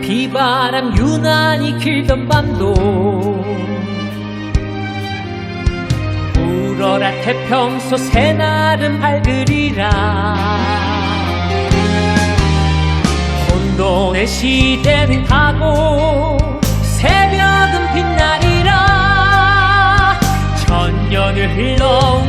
비바람 유난히 길던 밤도 울어라 태평소 새날은 밝으리라 혼돈의 시대는 가고 새벽은 빛나리라 천년을 흘러온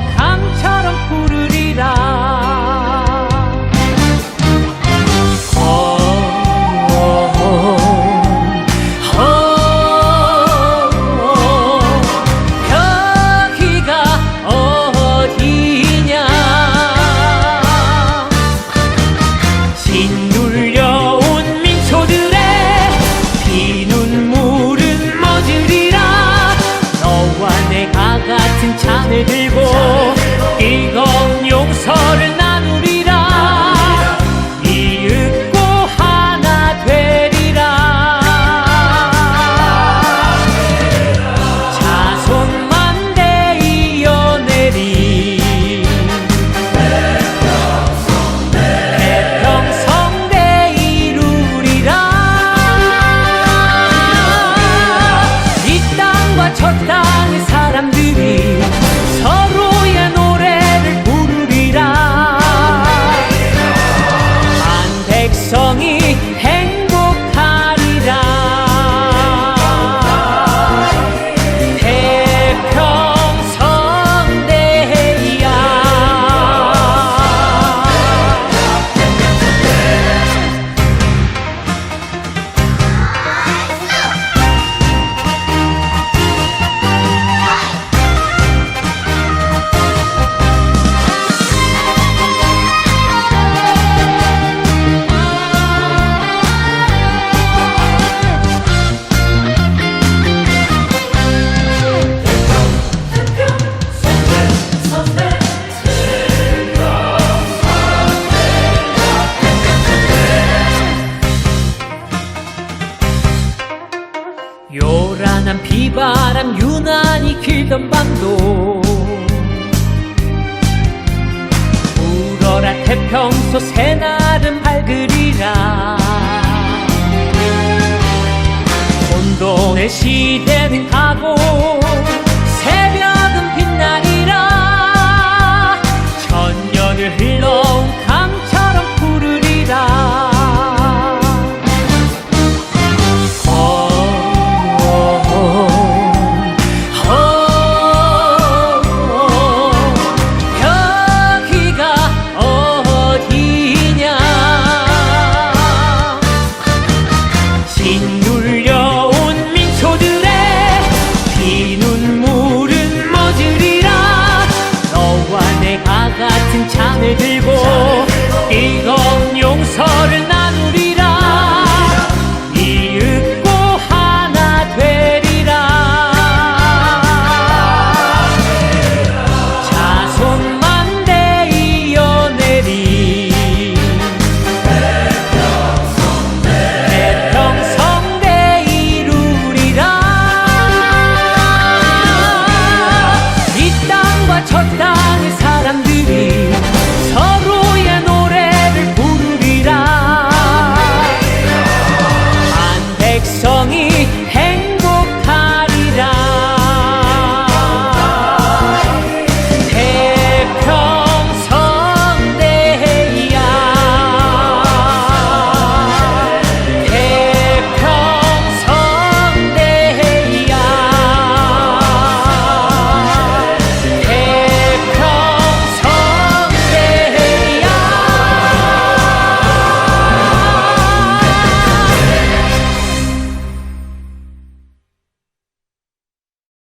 요란한 비바람 유난히 길던 밤도 울어라 태평소 새날은 밝으리라 혼돈의 시대는 가고 Lady